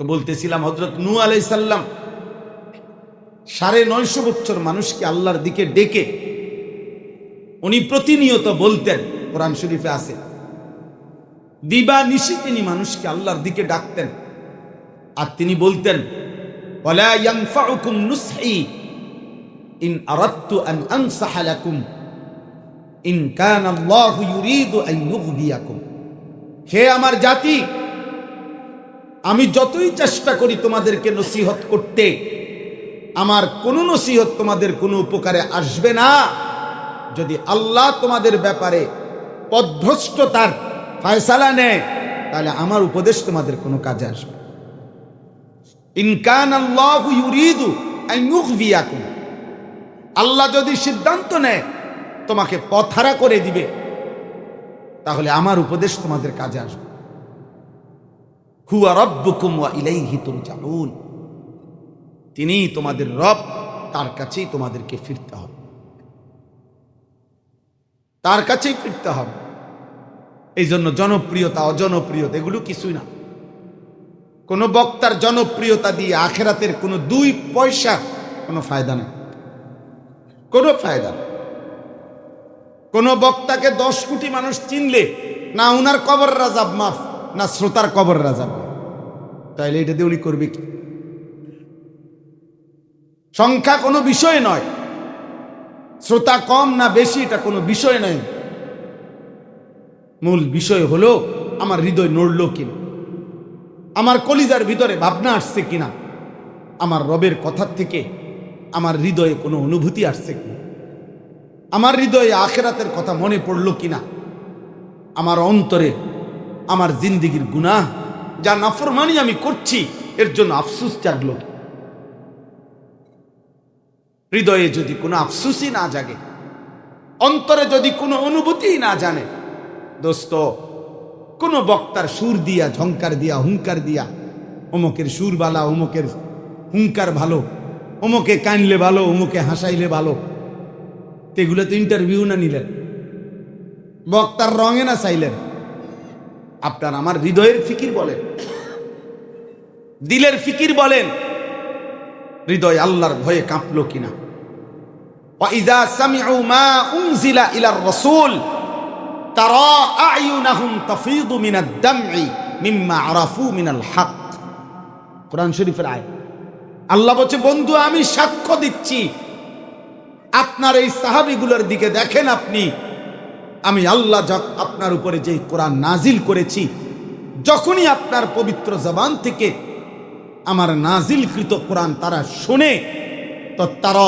তো বলতেছিলাম হজরত নু আলাইসাল্লাম সাড়ে নয়শো বছর মানুষকে আল্লাহর দিকে ডেকে উনি প্রতিনিয়ত বলতেন, কোরআন শরীফে আছে, দিবা নিশি তিনি মানুষকে আল্লাহর দিকে ডাকতেন আর তিনি বলতেন ইন হে আমার জাতি আমি যতই চেষ্টা করি তোমাদেরকে নসিহত করতে, আমার কোনো নসিহত তোমাদের কোনো উপকারে আসবে না। যদি আল্লাহ তোমাদের ব্যাপারে পদভ্রষ্টতার ফায়সালা নেয়, তাহলে আমার উপদেশ তোমাদের কোনো কাজে আসবে ইনকান আল্লাহ ইউরিদু আল্লাহ যদি সিদ্ধান্ত নেয়, তোমাকে পথহারা করে দিবে, তাহলে আমার উপদেশ তোমাদের কাজে আসবে তিনি তোমাদের রব, তার কাছেই তোমাদেরকে ফিরতে হবে। তার কাছেই ফিরতে হবে। এই জন্য জনপ্রিয়তা, অজনপ্রিয়তা, এগুলো কিছুই না। কোনো বক্তার জনপ্রিয়তা দিয়ে আখেরাতের কোনো দুই পয়সা কোনো ফায়দা নেই। কোনো ফায়দা নেই। কোনো বক্তাকে দশ কোটি মানুষ চিনলে, না উনার কবর রাজাব মাফ, না শ্রোতার কবর রাজাব। তাইলে এটা দিয়ে উনি করবে কি? সংখ্যা কোনো বিষয় নয়। শ্রোতা কম না বেশি, এটা কোনো বিষয় নয় মূল বিষয় হলো, আমার হৃদয় নড়ল কিনা? আমার কলিজার ভিতরে ভাবনা আসছে কিনা? আমার রবের কথার থেকে আমার হৃদয়ে কোনো অনুভূতি আসছে কিনা? আমার হৃদয়ে আখেরাতের কথা মনে পড়ল কিনা? আমার অন্তরে আমার জিন্দিগির গুনাহ যা নাফরমানি আমি করছি, এর জন্য আফসুস জাগলো। হৃদয়ে যদি কোনো আফসুসই না জাগে, অন্তরে যদি কোনো অনুভূতিই না জানে, দোস্ত, কোনো বক্তার সুর দিয়া, ঝংকার দিয়া, হুঙ্কার দিয়া, অমুকের সুর বালা অমুকের হুঙ্কার ভালো, অমুকে কানলে ভালো, অমুকে হাসাইলে ভালো, এগুলো তো ইন্টারভিউ না নিলেন। বক্তার রঙে না চাইলেন। আপনার আমার হৃদয়ের ফিকির বলেন। দিলের ফিকির বলেন। হৃদয় আল্লাহর ভয়ে কাঁপল কিনা। রসুল মিম্মা আরাফু কোরআন আয় আল্লাহ বন্ধু, আমি সাক্ষ্য দিচ্ছি। আপনার এই সাহাবিগুলোর দিকে দেখেন আপনি আমি আল্লাহ আপনার উপরে যে কোরআন নাজিল করেছি, যখনই আপনার পবিত্র জবান থেকে আমার নাজিলকৃত কোরআন তারা শুনে তো তারা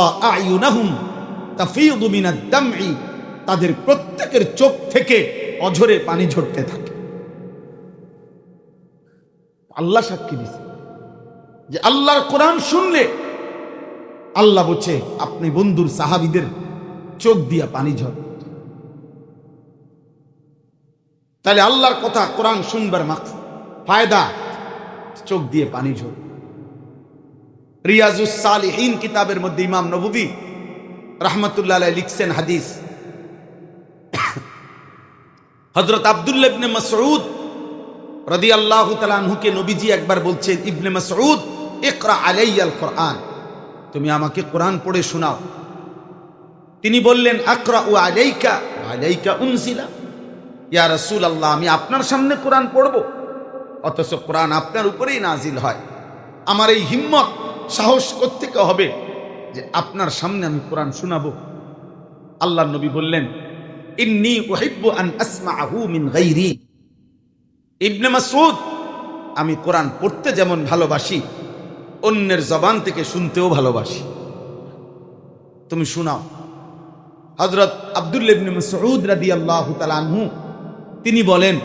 দামঈ, তাদের প্রত্যেকের চোখ থেকে অঝরে পানি ঝরতে থাকে। আল্লাহ সাক্ষী দিছে যে আল্লাহর কোরআন শুনলে আল্লাহ বলছে, আপনি বন্ধুর সাহাবিদের চোখ দিয়া পানি ঝর তাহলে আল্লাহর কথা কোরআন শুনবার মাক ফায়দা? চোখ দিয়ে পানি ঝর রিয়াজুস সালিহীন কিতাবের মধ্যে ইমাম নববী রহমতুল্লাহ লিখছেন হাদিস। হজরত আব্দুল্লাহ ইবনে মাসউদ রদি আল্লাহ তালানহুকে নবীজি একবার বলছেন, ইবনে মাসউদ, ইকরা আলাইয়াল কোরআন। তুমি আমাকে কোরআন পড়ে শোনাও। তিনি বললেন আকরা ও আলাইকা আলাইকা উনসিলা ইয়া রাসূল আল্লাহ আমি আপনার সামনে কোরআন পড়ব। অথচ কোরআন আপনার উপরেই নাজিল হয়। আমার এই হিম্মত, সাহস থেকে হবে যে আপনার সামনে আমি কোরআন শোনাবো? আল্লাহ নবী বললেন, ইন্নি আসমাআহু মিন গায়রি। ইবনে মাসউদ, আমি কোরআন পড়তে যেমন ভালোবাসি, অন্যের জবান থেকে শুনতেও ভালোবাসি। তুমি শোনাও। হজরত আব্দুল্লাহ ইবনে মাসউদ রাদিয়াল্লাহু তাআলা আনহু তিনি বলেন,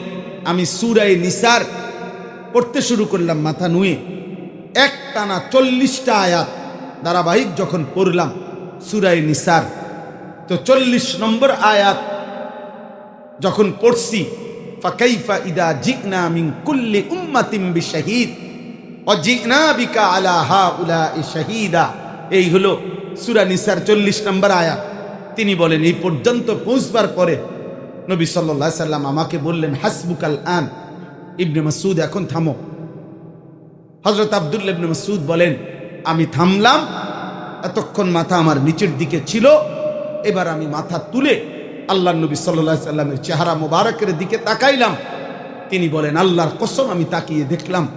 আমি সুরাই নিসার পড়তে শুরু করলাম মাথা নুয়ে। এক টানা চল্লিশটা আয়াত ধারাবাহিক যখন পড়লাম সূরায়ে নিসার। তো চল্লিশ নম্বর আয়াত যখন পড়ছি, ফাকাইফা ইদা জিগনা মিন কুল্লি উম্মাতিন বিশাহিদ অজিগনা বিকা আলা হাউলাই শাহিদা। এই হলো সূরা নিসার চল্লিশ নম্বর আয়াত। তিনি বলেন, এই পর্যন্ত পৌঁছবার পরে নবী সাল্লাল্লাহু সাল্লাম আমাকে বললেন, হাসবুকাল আন। ইবনে মাসুদ এখন থামো। হজরত আবদুল্লাহ ইবনে মাসউদ বলেন, আমি থামলাম, এতক্ষণ মাথা আমার নিচের দিকে ছিল, এবার আমি মাথা তুলে আল্লাহ নবী সাল্লাহ সাল্লামের চেহারা মোবারকের দিকে তাকাইলাম। তিনি বলেন, আল্লাহর কসম, আমি তাকিয়ে দেখলাম,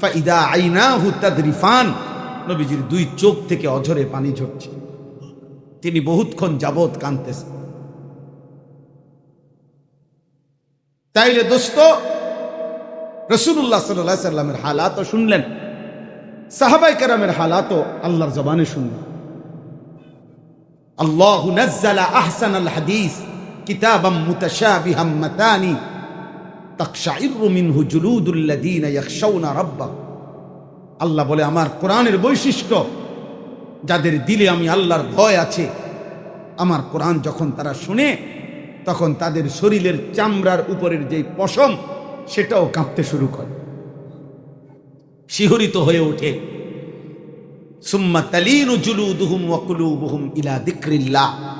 ফাইদা আইনাহু তাদরিফান। নবীজির দুই চোখ থেকে অঝরে পানি ঝরছে। তিনি বহুতক্ষণ যাবৎ কাঁদতেছেন। তাইলে দোস্ত রসুল্লাহ সাল্লাহ সাল্লামের হালাতও শুনলেন সাহাবাই কারামের হালাতও আল্লাহর জবানে শুনলেন। আল্লাহ নাজ্জালা আহসান আল হাদিস কিতাবাম মুতাশাবিহাম মাতানি তাকশাইরু মিনহু জুলুদুল্লাযীনা ইয়াখশাউনা রাব্বাহ। আল্লাহ বলে, আমার কোরআনের বৈশিষ্ট্য, যাদের দিলে আমি আল্লাহর ভয় আছে, আমার কোরআন যখন তারা শুনে তখন তাদের শরীরের চামড়ার উপরের যে পশম, সেটাও কাঁপতে শুরু করে। শিহরিত হয়ে ওঠে। সুম্মা তালিনু জুলুদুহুম ওয়া কুলুবুহুম ইলা যিকরিল্লাহ।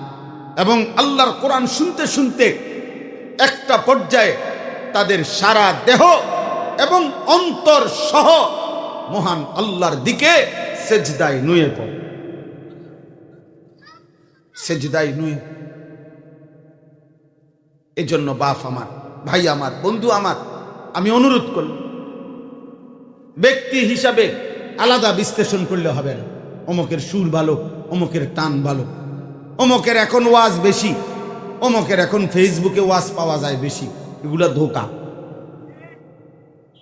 এবং আল্লাহর কোরআন শুনতে শুনতে একটা পর্যায়ে তাদের সারা দেহ এবং অন্তর সহ মহান আল্লাহর দিকে সেজদায় নুয়ে পড়ে। সেজদায় নুয়ে এই জন্য বাপ আমার, ভাই আমার, বন্ধু আমার, আমি অনুরোধ করলাম ব্যক্তি হিসাবে আলাদা বিশ্লেষণ করলে হবে না। অমকের সুর ভালো, অমকের টান ভালো। অমকের এখন ওয়াজ বেশি, অমকের এখন ফেসবুকে ওয়াজ পাওয়া যায় বেশি। এগুলো ধোকা।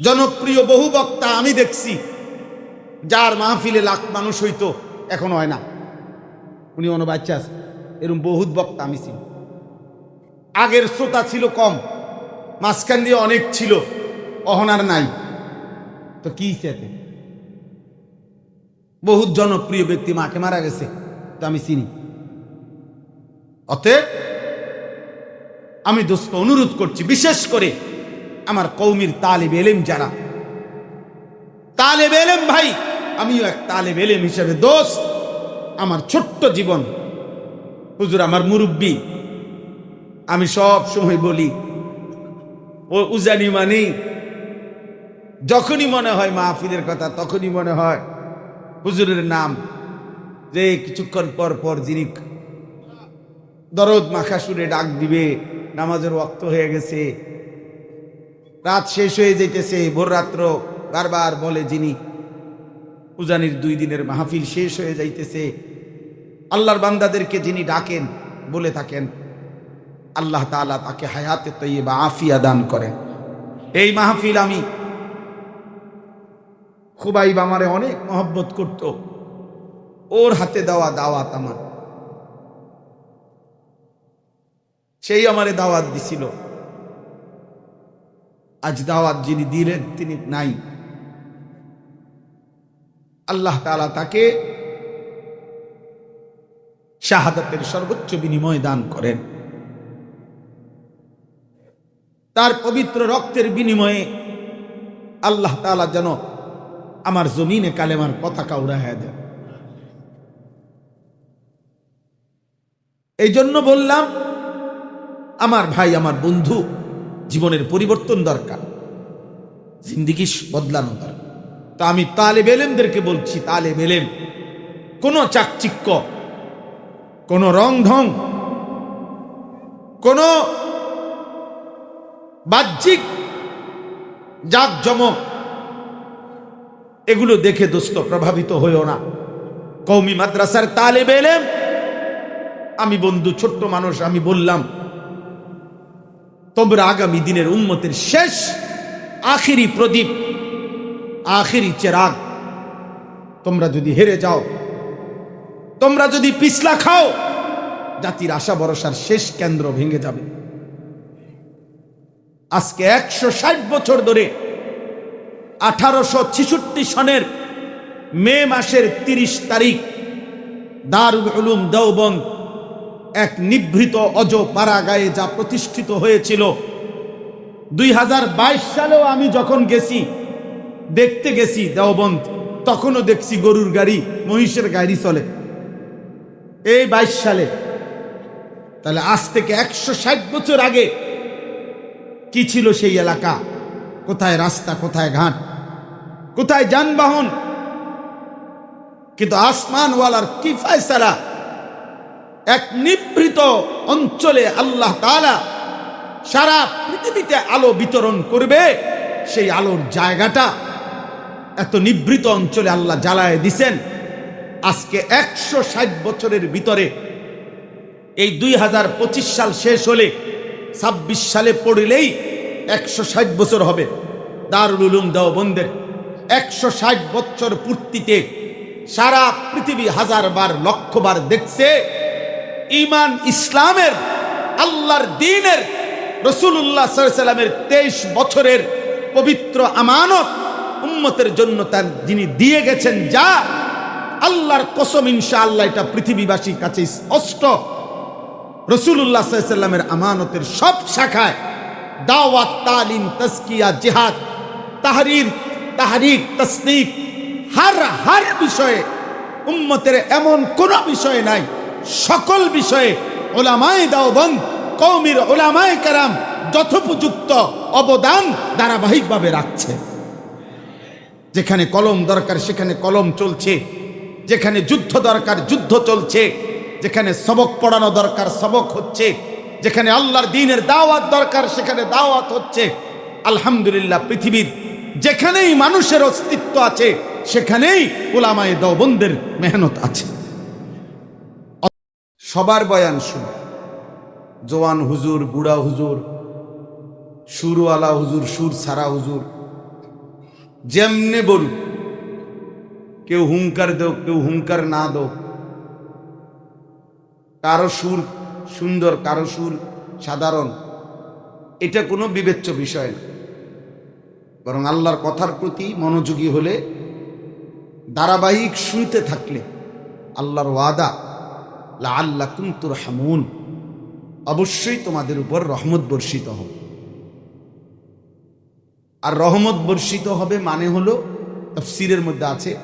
জনপ্রিয় বহু বক্তা আমি দেখছি, যার মাহফিলে লাখ মানুষ হইতো, এখন হয় না। উনি অন্য বাচ্চা আছে। এরকম বহুত বক্তা আমি চিনি। আগের শ্রোতা ছিল কম, মাঝখান দিয়ে অনেক ছিল, অহনার নাই। তো কি চেতে বহুত জনপ্রিয় ব্যক্তি মাকে মারা গেছে, তো আমি চিনি। অতএব, আমি দোস্ত অনুরোধ করছি, বিশেষ করে আমার কৌমির তালেব এলেম যারা। তালেব এলেম ভাই, আমিও এক তালেব এলেম হিসেবে দোস্ত, আমার ছোট্ট জীবন। হুজুর আমার মুরব্বী আমি সব সময় বলি, ও উজানি মানি, যখনই মনে হয় মাহফিলের কথা তখনই মনে হয় হুজুরের নাম, যে কিছুক্ষণ পর পর যিনি দরদ মাখা সুরে ডাক দিবে, নামাজের ওক্ত হয়ে গেছে, রাত শেষ হয়ে যেতেছে ভোর রাত্র বারবার বলে যিনি উজানির দুই দিনের মাহফিল শেষ হয়ে যাইতেছে, আল্লাহর বান্দাদেরকে যিনি ডাকেন, বলে থাকেন আল্লাহ তাআলা তাকে হায়াতে তৈবা আফিয়া দান করেন। এই মাহফিল আমি খুবাইব আমারে অনেক মহব্বত করত। ওর হাতে দেওয়া দাওয়াত আমার। সেই আমারে দাওয়াত দিছিল। আজ দাওয়াত যিনি দিলেন, তিনি নাই। আল্লাহ তাআলা তাকে শাহাদাতের সর্বোচ্চ বিনিময় দান করেন। তার পবিত্র রক্তের বিনিময়ে আল্লাহ তাআলা যেন আমার জমিনে কালেমার পতাকা উড়াইয়া দেন। এই জন্য বললাম, আমার ভাই, আমার বন্ধু, জীবনের পরিবর্তন দরকার, জিন্দিগি বদলানো দরকার। তা আমি তালে বেলেমদেরকে বলছি তালে বেলেম কোনো চাকচিক্য, কোনো রং ঢং কোনো বাহ্যিক জাক জমক এগুলো দেখে দোস্ত প্রভাবিত হইও না। কৌমি মাদ্রাসার তালে বেলেম আমি বন্ধু ছোট্ট মানুষ, আমি বললাম, তোমরা আগামী দিনের উন্মতের শেষ, আখিরি প্রদীপ, আখিরি চেরাগ, তোমরা যদি হেরে যাও, তোমরা যদি পিছলা খাও, জাতির আশা ভরসার শেষ কেন্দ্র ভেঙে যাবে। আজকে একশো ষাট বছর ধরে আঠারোশো সনের মে মাসের তিরিশ তারিখ দারুল উলুম দেওবন্দ এক নিভৃত অজ পাড়াগায়ে যা প্রতিষ্ঠিত হয়েছিল। দুই হাজার বাইশ সালেও আমি যখন গেছি, দেখতে গেছি দেওবন্দ, তখনও দেখছি গরুর গাড়ি, মহিষের গাড়ি চলে। এই বাইশ সালে, তাহলে আজ থেকে একশো ষাট বছর আগে কি ছিল সেই এলাকা? কোথায় রাস্তা, কোথায় ঘাট? কোথায় যানবাহন? কিন্তু আসমানওয়ালার কি ফায়সালা? এক নিভৃত অঞ্চলে আল্লাহ তাআলা সারা পৃথিবীতে আলো বিতরণ করবে, সেই আলোর জায়গাটা এত নিভৃত অঞ্চলে আল্লাহ জ্বালায় দিছেন। আজকে একশো ষাট বছরের ভিতরে এই দুই হাজার পঁচিশ সাল শেষ হলে ছাব্বিশ সালে পড়লেই একশো ষাট বছর হবে। দারুল উলুম দেওবন্দের একশো ষাট বছর পূর্তিতে সারা পৃথিবী হাজার বার, লক্ষ বার দেখছে ইমান ইসলামের, আল্লাহর দিনের রসুল্লাহ সাল্লামের তেইশ বছরের পবিত্র আমানত উম্মতের জন্য তার যিনি দিয়ে গেছেন যা, আল্লাহর কসম ইনশা আল্লাহ এটা পৃথিবীবাসীর কাছে স্পষ্ট। রসুল্লাহ সাল্লামের আমানতের সব শাখায় দাওয়াত, তালিম তস্কিয়া জেহাদ, তাহরির তাহরিক তসনিক হার হার বিষয়ে, উম্মতের এমন কোন বিষয় নাই। সকল বিষয়ে ওলামায় দাওবন্দ কৌমির ওলামায় কারাম যথোপযুক্ত অবদান ধারাবাহিকভাবে রাখছে। যেখানে কলম দরকার, সেখানে কলম চলছে। যেখানে যুদ্ধ দরকার, যুদ্ধ চলছে। যেখানে সবক পড়ানো দরকার, সবক হচ্ছে। যেখানে আল্লাহর দিনের দাওয়াত দরকার, সেখানে দাওয়াত হচ্ছে। আলহামদুলিল্লাহ, পৃথিবীর যেখানেই মানুষের অস্তিত্ব আছে, সেখানেই ওলামায়ে দবন্দের মেহনত আছে। সবার বয়ান শুন। জোয়ান হুজুর, বুড়া হুজুর, সুরওয়ালা হুজুর সুর সারা হুজুর, যেমনে বলুক। কেউ হুঙ্কার দেও, কেউ হুঙ্কার না দো কারও সুর সুন্দর, কারও সুর সাধারণ। এটা কোনো বিবেচ্য বিষয় না। বরং আল্লাহর কথার প্রতি মনোযোগী হলে, ধারাবাহিক শুনতে থাকলে আল্লাহর ওয়াদা লা আল্লাহ কুন্তুর হামুন অবশ্যই তোমাদের উপর রহমত বর্ষিত হবে। আর রহমত বর্ষিত হবে মানে হলো, তফসিরের মধ্যে আছে,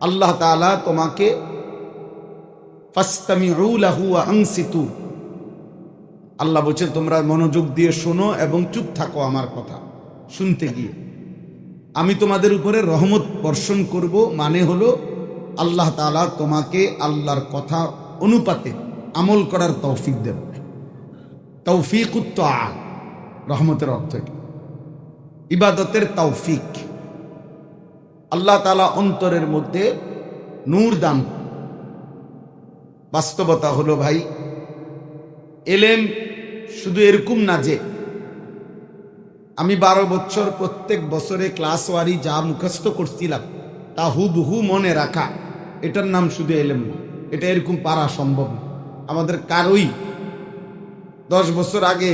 আল্লাহ তাআলা তোমাকে আল্লাহ বলছেন, তোমরা মনোযোগ দিয়ে শোনো এবং চুপ থাকো আমার কথা শুনতে গিয়ে। আমি তোমাদের উপরে রহমত বর্ষণ করব মানে হলো, আল্লাহ তাআলা তোমাকে আল্লাহর কথা অনুপাতে আমল করার তৌফিক দেব তৌফিক রহমতের অর্থ ইবাদতের তৌফিক। আল্লাহ তালা অন্তরের মধ্যে নূর দান বাস্তবতা হলো ভাই, এলেম শুধু এরকম না যে, আমি বারো বছর প্রত্যেক বছরে ক্লাস ওয়ারি যা মুখস্থ করছিলাম, তা হুবহু মনে রাখা, এটার নাম শুধু এলেম না, এটা এরকম পারা সম্ভব না। আমাদের কারোই দশ বছর আগে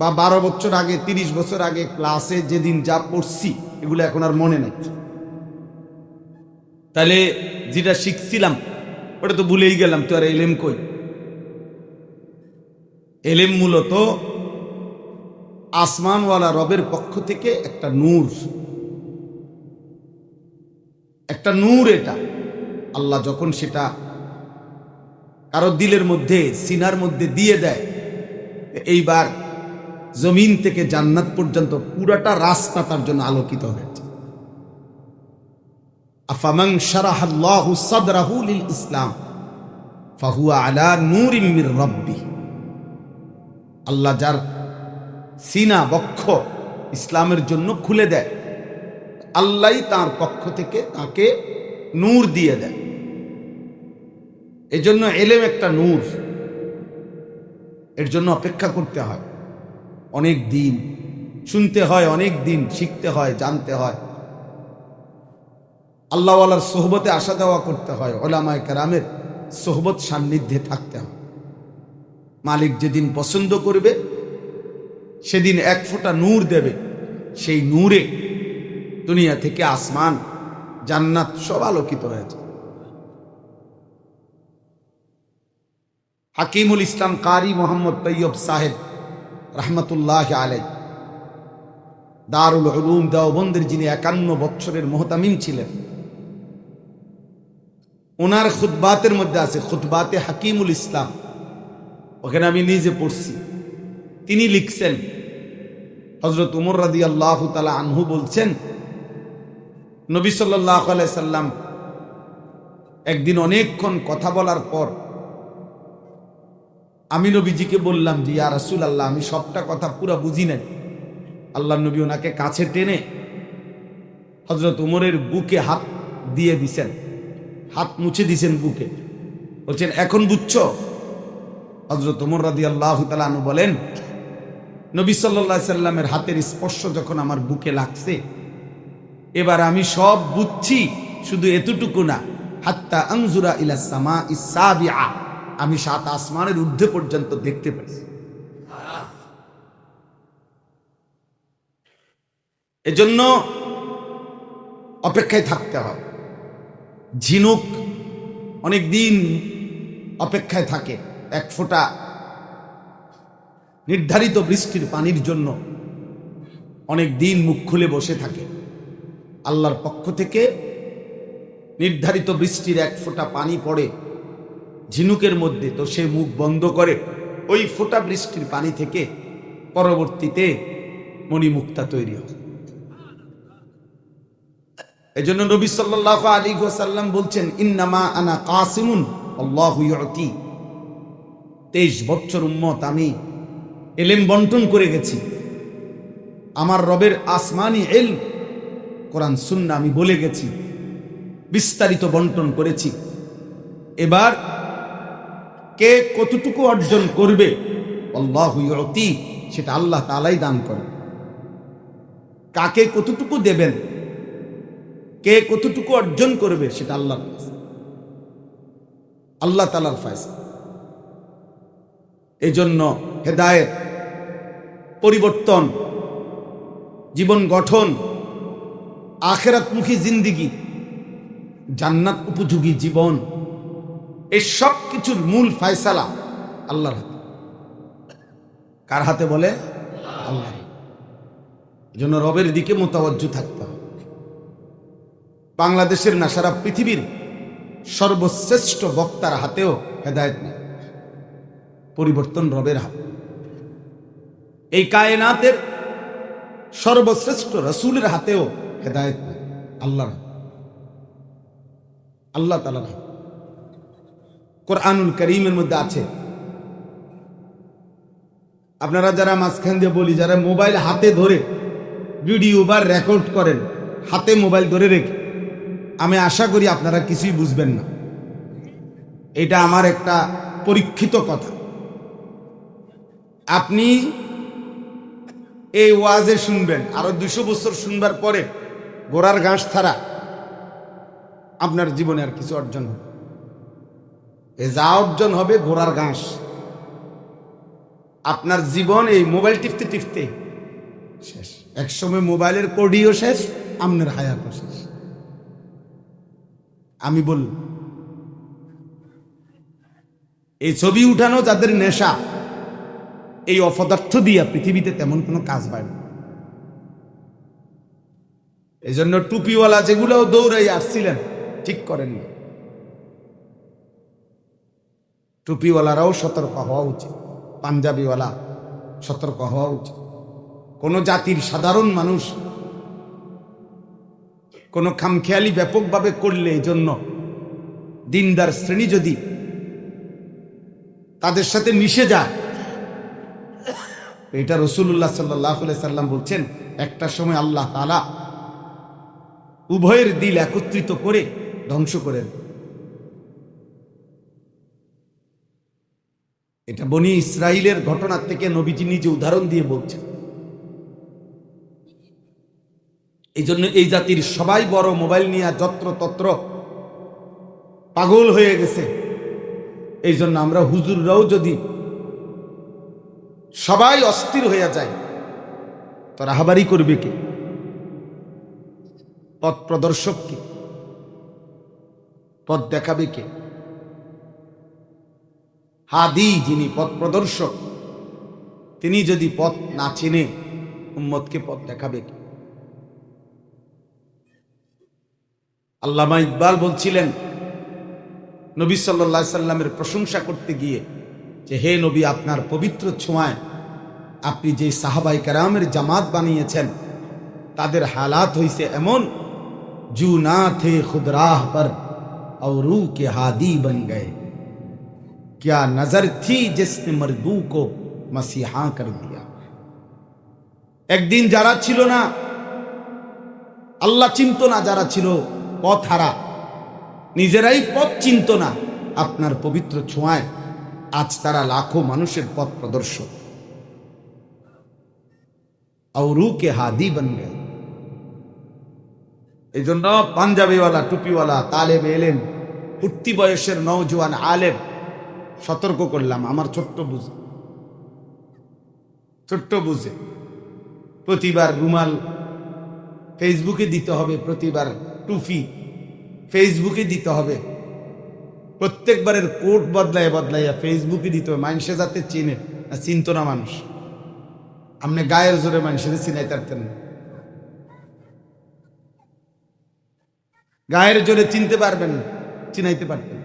বা বারো বছর আগে, তিরিশ বছর আগে ক্লাসে যেদিন যা পড়ছি, এগুলো এখন আর মনে নাই। তাহলে যেটা শিখছিলাম ওটা তো ভুলেই গেলাম তো আর এলেম কই? এলেম মূলত আসমানওয়ালা রবের পক্ষ থেকে একটা নূর। একটা নূর এটা। আল্লাহ যখন সেটা কারও দিলের মধ্যে, সিনার মধ্যে দিয়ে দেয়, এইবার জমিন থেকে জান্নাত পর্যন্ত পুরাটা রাস্তা তার জন্য আলোকিত হয়েছে। আফামাং শারাহাল্লাহু সাদরাহু লিল ইসলাম ফাহুয়া আলা নূরিম মির রাব্বি আল্লাহ যার সিনা বক্ষ ইসলামের জন্য খুলে দেয় আল্লাহই তার পক্ষ থেকে তাকে নূর দিয়ে দেয় এজন্য এলেম একটা নূর। এর জন্য অপেক্ষা করতে হয়। অনেক দিন শুনতে হয়, অনেক দিন শিখতে হয়, জানতে হয়। আল্লাহওয়ালার সোহবতে আসা দেওয়া করতে হয়, ওলামায় কারামের সোহবত সান্নিধ্যে থাকতে হয়। মালিক যেদিন পছন্দ করবে, সেদিন এক ফোঁটা নূর দেবে। সেই নূরে দুনিয়া থেকে আসমান, জান্নাত সব আলোকিত হয়েছে। হাকিমুল ইসলাম কারি মোহাম্মদ তৈয়ব সাহেব রহমতুল্লাহ আলাই দারুল উলুম দেওবন্দের যিনি একান্ন বৎসরের মোহতামিম ছিলেন ওনার খুতবাতের মধ্যে আছে, খুতবাতে হাকিমুল ইসলাম। ওখানে আমি নিজে পড়ছি। তিনি লিখছেন হজরত উমর রাদি আল্লাহ তালা আনহু বলছেন, নবী সাল্লাম একদিন অনেকক্ষণ কথা বলার পর আমি নবীজিকে বললাম যে, ইয়া রাসুল আল্লাহ আমি সবটা কথা পুরো বুঝি নাই। আল্লাহ নবী ওনাকে কাছে টেনে হজরত উমরের বুকে হাত দিয়ে দিছেন। হাত মুছে দিছেন বুকে। বলছেন, এখন বুঝছ? হজরত উমর রাদি আল্লাহ তালু বলেন, নবী সাল্লা সাল্লামের হাতের স্পর্শ যখন আমার বুকে লাগছে, এবার আমি সব বুঝছি, শুধু এতটুকু না। হাত্তা আংজুরা ইলা সামা ইসাবিআ আমি সাত আসমানের ঊর্ধ্বে পর্যন্ত দেখতে পাইছি এজন্য অপেক্ষায় থাকতে হয় ঝিনুক অনেক দিন অপেক্ষায় থাকে, এক ফোঁটা নির্ধারিত বৃষ্টির পানির জন্য। অনেক দিন মুখ খুলে বসে থাকে। আল্লাহর পক্ষ থেকে নির্ধারিত বৃষ্টির এক ফোঁটা পানি পড়ে, ঝিনুকের মধ্যে। তো সে মুখ বন্ধ করে, ওই ফোঁটা বৃষ্টির পানি থেকে পরবর্তীতে মণিমুক্তা তৈরি হয়। এজন্য নবী সাল্লাহ আলী সাল্লাম বলছেন, ইন্নামা আনা কাসিমুন, আল্লাহ তেইশ বছর উম্মত, আমি এলেম বন্টন করে গেছি। আমার রবের আসমানি এল কোরআন, সুন্না আমি বলে গেছি, বিস্তারিত বন্টন করেছি। এবার কে কতটুকু অর্জন করবে, আল্লাহ সেটা আল্লাহ তালাই দান করে কাকে কতটুকু দেবেন কে কতটুকু অর্জন করবে সেটা আল্লাহ আল্লাহ তালার ফায়সা এই জন্য হেদায়েত, পরিবর্তন, জীবন গঠন, আখেরাতমুখী জিন্দিগি, জান্নাত উপযোগী জীবন এই সব কিছুর মূল ফায়সালা আল্লাহর হাতে। কার হাতে বলে? আল্লাহ জন্য রবের দিকে মোতাবজ্জ থাকতে বাংলাদেশের না, সারা পৃথিবীর সর্বশ্রেষ্ঠ বক্তার হাতেও হেদায়ত নেই। পরিবর্তন রবের হাত। এই কায়নাতের সর্বশ্রেষ্ঠ রসুলের হাতেও হেদায়ত নেই, আল্লাহর আল্লাহ তালার হাত। কোরআনুল করিমের মধ্যে আছে। আপনারা যারা মাঝখান দিয়ে বলি, যারা মোবাইল হাতে ধরে ভিডিও বা রেকর্ড করেন, হাতে মোবাইল ধরে রেখে আমি আশা করি আপনারা কিছুই বুঝবেন না। এটা আমার একটা পরীক্ষিত কথা। আপনি এই ওয়াজে শুনবেন, আরও দুশো বছর শুনবার পরে গোড়ার ঘাস ছাড়া আপনার জীবনে আর কিছু অর্জন হবে। এ যা অর্জন হবে গোড়ার ঘাস। আপনার জীবন এই মোবাইল টিপতে টিপতে শেষ। একসময় মোবাইলের কোডিও শেষ আমনের হায়াতও শেষ। আমি বল। এই ছবি উঠানো যাদের নেশা, এই অপদার্থ দিয়া পৃথিবীতে তেমন কোনো কাজ পায় না। এই জন্য টুপিওয়ালা যেগুলোও দৌড়াই আসছিলেন, ঠিক করেননি টুপিওয়ালারাও সতর্ক হওয়া উচিত, পাঞ্জাবিওয়ালা সতর্ক হওয়া উচিত। কোনো জাতির সাধারণ মানুষ কোনো খামখেয়ালি ব্যাপকভাবে করলে এই জন্য দিনদার শ্রেণি যদি তাদের সাথে মিশে যায়। এটা রসুল্লাহ সাল্লাহ সাল্লাম বলছেন, একটা সময় আল্লাহ তালা উভয়ের দিল একত্রিত করে ধ্বংস করেন এটা বনি ইসরায়েলের ঘটনা থেকে নবীজি নিজে উদাহরণ দিয়ে বলছেন। এই জন্য এই জাতির সবাই বড় মোবাইল নিয়ে যত্র তত্র পাগল হয়ে গেছে। এই জন্য আমরা হুজুররাও যদি সবাই অস্থির হয়ে যায় তো রাহাবারি করবে কে? পথ প্রদর্শক কে? পথ দেখাবে কে? হাদি যিনি পথ প্রদর্শক, তিনি যদি পথ না চিনে, উম্মতকে পথ দেখাবে কে? আল্লামা ইকবাল বলছিলেন নবী সাল্লা সাল্লামের প্রশংসা করতে গিয়ে যে হে নবী আপনার পবিত্র ছোঁয়ায় আপনি যে সাহাবাই কারামের জামাত বানিয়েছেন তাদের হালাত হইছে এমন जू ना थे खुद राह पर और रू के हादी बन गए क्या नजर थी जिसने मर्दू को मसीहा कर दिया একদিন যারা ছিল না আল্লাহ চিনত না যারা ছিল পথ হারা। নিজেরাই পথ চিনত না। আপনার পবিত্র ছোঁয়ায় আজ তারা লাখো মানুষের পথ প্রদর্শক। আউরু কে হাদি বন গে এই জন্য পাঞ্জাবিওয়ালা, টুপিওয়ালা, তালেব এলেন উঠতি বয়সের নৌজওয়ান আলেম, সতর্ক করলাম, আমার ছোট্ট বুঝে। ছোট্ট বুঝে। প্রতিবার রুমাল ফেসবুকে দিতে হবে, প্রতিবার টুফি ফেসবুকে দিতে হবে। প্রত্যেকবারের কোট বদলায় বদলাইয়া ফেসবুকে দিতে হবে। মানুষে যাতে চিনে চিনত না মানুষ। আপনি গায়ের জোরে মানুষের চিনাইতে পারতেন না। গায়ের জোরে চিনতে পারবেন, চিনাইতে পারতেন।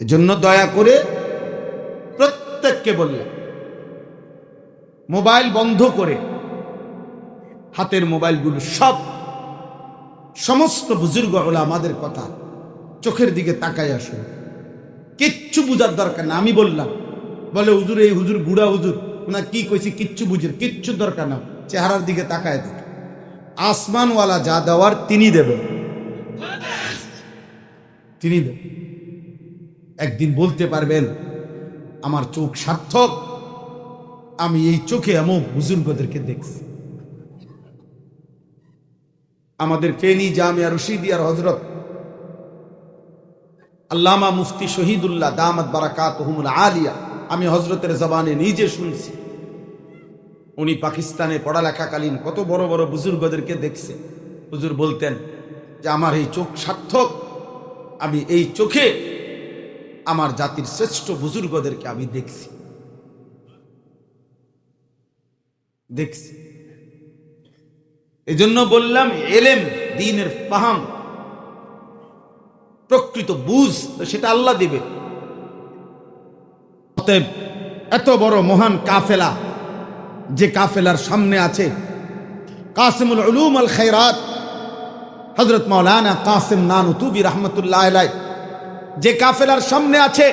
এজন্য দয়া করে প্রত্যেককে বললেন মোবাইল বন্ধ করে হাতের মোবাইলগুলো সব সমস্ত বুজুর্গ হলো আমাদের কথা চোখের দিকে তাকাই আসুন কিচ্ছু বুঝার দরকার না, আমি বললাম। বলে, হুজুর, এই হুজুর বুড়া হুজুর, ওনার কি কইছি কিচ্ছু বুঝের, কিচ্ছু দরকার না। চেহারার দিকে তাকায় দেখ। আসমানওয়ালা যা দেওয়ার তিনি দেবেন। তিনি দেবেন। একদিন বলতে পারবেন, আমার চোখ সার্থক, আমি এই চোখে এমন বুজুর্গদেরকে দেখছি। আমাদের ফেনি, জামিয়া রশিদিয়ার হজরত আল্লামা মুফতি শহীদুল্লাহ দামাত বারাকাত আলিয়া, আমি হজরতের জবানে নিজে শুনছি। উনি পাকিস্তানে পড়ালেখাকালীন কত বড় বড় বুজুর্গদেরকে দেখছে। হুজুর বলতেন যে, আমার এই চোখ সার্থক। আমি এই চোখে আমার জাতির শ্রেষ্ঠ বুজুর্গদেরকে আমি দেখছি। দেখছি। এজন্য বললাম, এলেম, দিনের ফাহাম, প্রকৃত বুঝ সেটা আল্লাহ দিবে। অতএব এত বড় মহান কাফেলা, যে কাফেলার সামনে আছে, কাসিমুল উলুম আল খৈরাত হজরত মৌলানা কাসিম নানুতুবি রহমতুল্লাহ আলাই যে কাফেলার সামনে আছে,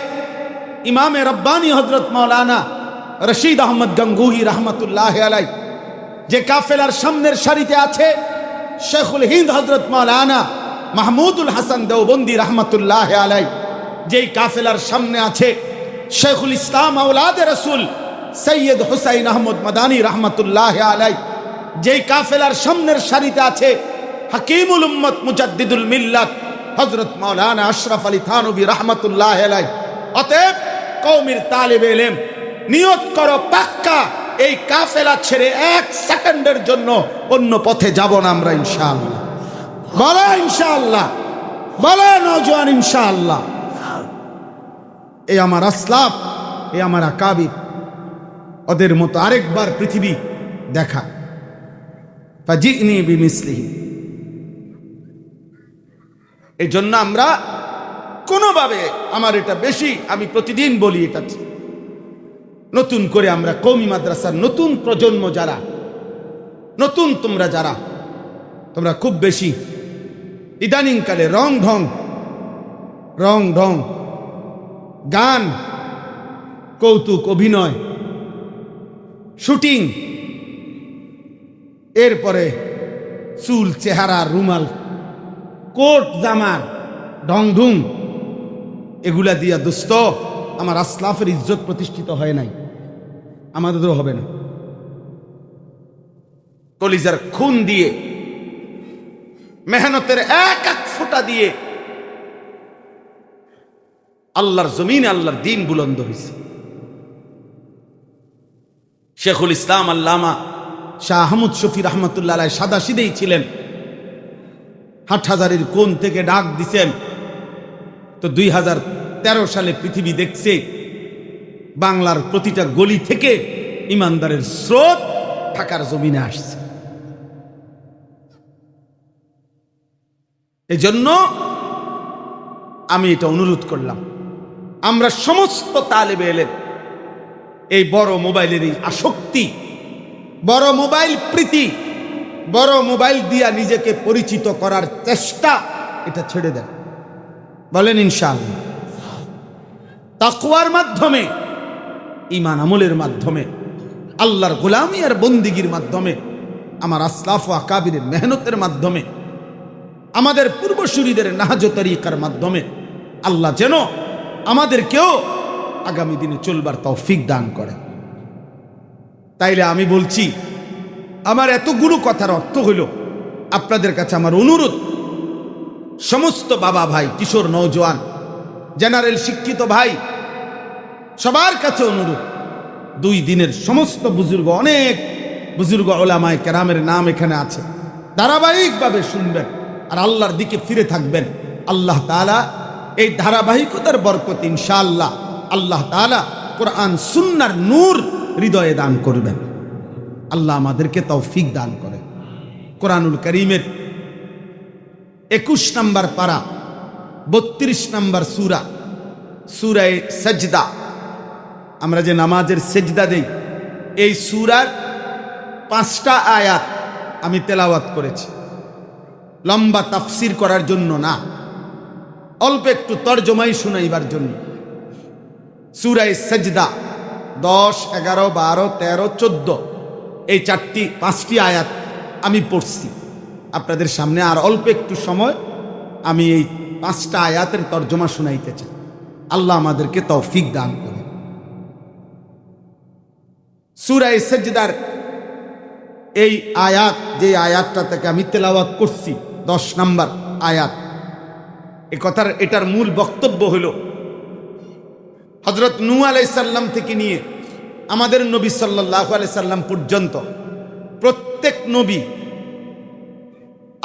ইমামে রব্বানি হজরত মৌলানা রশিদ আহমদ গঙ্গুহি রহমতুল্লাহ আলাই যে কাফেলার সামনের সারিতে আছে শেখুল হিন্দ হজরত মৌলানা মাহমুদুল হাসান দেওবন্দি রহমতুল্লাহ আলাই যেই কাফেলার সামনে আছে শেখুল ইসলাম আউলাদ রসুল সৈয়দ হুসাইন আহমদ মাদানী রহমতুল্লাহ আলাই যেই কাফেলার সামনের সারিতে আছে হাকিমুল উম্মত মুজাদ্দিদুল মিল্লাত হজরত মৌলানা আশরাফ আলী থানবী রহমতুল্লাহ আলাই অতএব কৌমির তালেব এলেম নিয়ত করো পাক্কা এই কাফেলা ছেড়ে এক সেকেন্ডের জন্য অন্য পথে যাব না আমরা ইনশাআল্লাহ। বলো ইনশাআল্লাহ। বলো নজওয়ান ইনশাআল্লাহ। এই আমার আসলাফ, এই আমার আকাবির, ওদের মতো আরেকবার পৃথিবী দেখা। বিমিসলিহি। এই জন্য আমরা কোনোভাবে, আমার এটা বেশি, আমি প্রতিদিন বলি এটা নতুন করে আমরা কৌমি মাদ্রাসার নতুন প্রজন্ম যারা, নতুন তোমরা যারা, তোমরা খুব বেশি ইদানিংকালে রং ঢং রং ঢং, গান, কৌতুক, অভিনয়, শুটিং, এরপরে চুল, চেহারা, রুমাল, কোট, জামার ঢং ঢুং এগুলা দিয়া দোস্ত আমার আসলাফের ইজ্জত প্রতিষ্ঠিত হয় নাই। আমাদেরও হবে না। কলিজার খুন দিয়ে, মেহনতের এক এক ফোঁটা দিয়ে আল্লাহর জমিনে আল্লাহর দিন বুলন্দ হয়েছে শেখুল ইসলাম আল্লামা শাহ আহমদ শফি রহমতুল্লাহ সাদা সিদেই ছিলেন। হাটহাজারির কোন থেকে ডাক দিছেন? তো দুই হাজার তেরো সালে পৃথিবী দেখছে বাংলার প্রতিটা গলি থেকে ইমানদারের স্রোত ঢাকার জমিনে আসছে। এজন্য আমি এটা অনুরোধ করলাম। আমরা সমস্ত তালেবে এলেন এই বড় মোবাইলের এই আসক্তি, বড় মোবাইল প্রীতি, বড় মোবাইল দিয়া নিজেকে পরিচিত করার চেষ্টা এটা ছেড়ে দেন। বলেন ইনশাআল্লাহ। তাকওয়ার মাধ্যমে ইমান আমলের মাধ্যমে, আল্লাহর গোলামি আর বন্দিগির মাধ্যমে, আমার আসলাফ আকাবিরের মেহনতের মাধ্যমে, আমাদের পূর্বসূরীদের নাহাজ তরিকার মাধ্যমে আল্লাহ যেন আমাদেরকেও আগামী দিনে চলবার তৌফিক দান করে তাইলে আমি বলছি, আমার এতগুলো কথার অর্থ হইল, আপনাদের কাছে আমার অনুরোধ, সমস্ত বাবা ভাই, কিশোর নৌজওয়ান জেনারেল, শিক্ষিত ভাই সবার কাছে অনুরোধ, দুই দিনের সমস্ত বুজুর্গ, অনেক বুজুর্গ ওলামায় কেরামের নাম এখানে আছে। ধারাবাহিকভাবে শুনবেন আর আল্লাহর দিকে ফিরে থাকবেন। আল্লাহ তালা এই ধারাবাহিকতার বরকত ইনশাআল্লাহ আল্লাহ তাআলা কোরআন, সুন্নার নূর হৃদয়ে দান করবেন। আল্লাহ আমাদেরকে তৌফিক দান করে কোরআনুল করিমের একুশ নম্বর পারা, বত্রিশ নম্বর সুরা, সুরায় সজদা। আমরা যে নামাজের সেজদা দেই, এই সুরার পাঁচটা আয়াত আমি তেলাওয়াত করেছি। লম্বা তাফসির করার জন্য না, অল্প একটু তর্জমাই শুনাইবার জন্য। সুরাই সেজদা দশ, এগারো, বারো, তেরো, চোদ্দ, এই চারটি, পাঁচটি আয়াত আমি পড়ছি। আপনাদের সামনে আর অল্প একটু সময় আমি এই পাঁচটা আয়াতের তর্জমা শুনাইতে চাই। আল্লাহ আমাদেরকে তৌফিক দান করে সুরাই সেজদার এই আয়াত, যে আয়াতটা থেকে আমি তেলাওয়াত করছি, দশ নাম্বার আয়াত। এ কথার, এটার মূল বক্তব্য হলো হজরত নু আলাইসাল্লাম থেকে নিয়ে আমাদের নবী সাল্লাহ আলাইসাল্লাম পর্যন্ত, প্রত্যেক নবী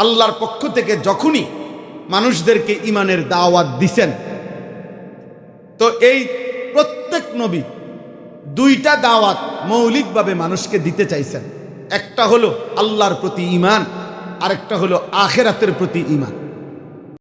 আল্লাহর পক্ষ থেকে যখনই মানুষদেরকে ইমানের দাওয়াত দিছেন, তো এই প্রত্যেক নবী দুইটা দাওয়াত মৌলিকভাবে মানুষকে দিতে চাইছেন। একটা হলো আল্লাহর প্রতি ইমান আরেকটা হলো আখেরাতের প্রতি ইমান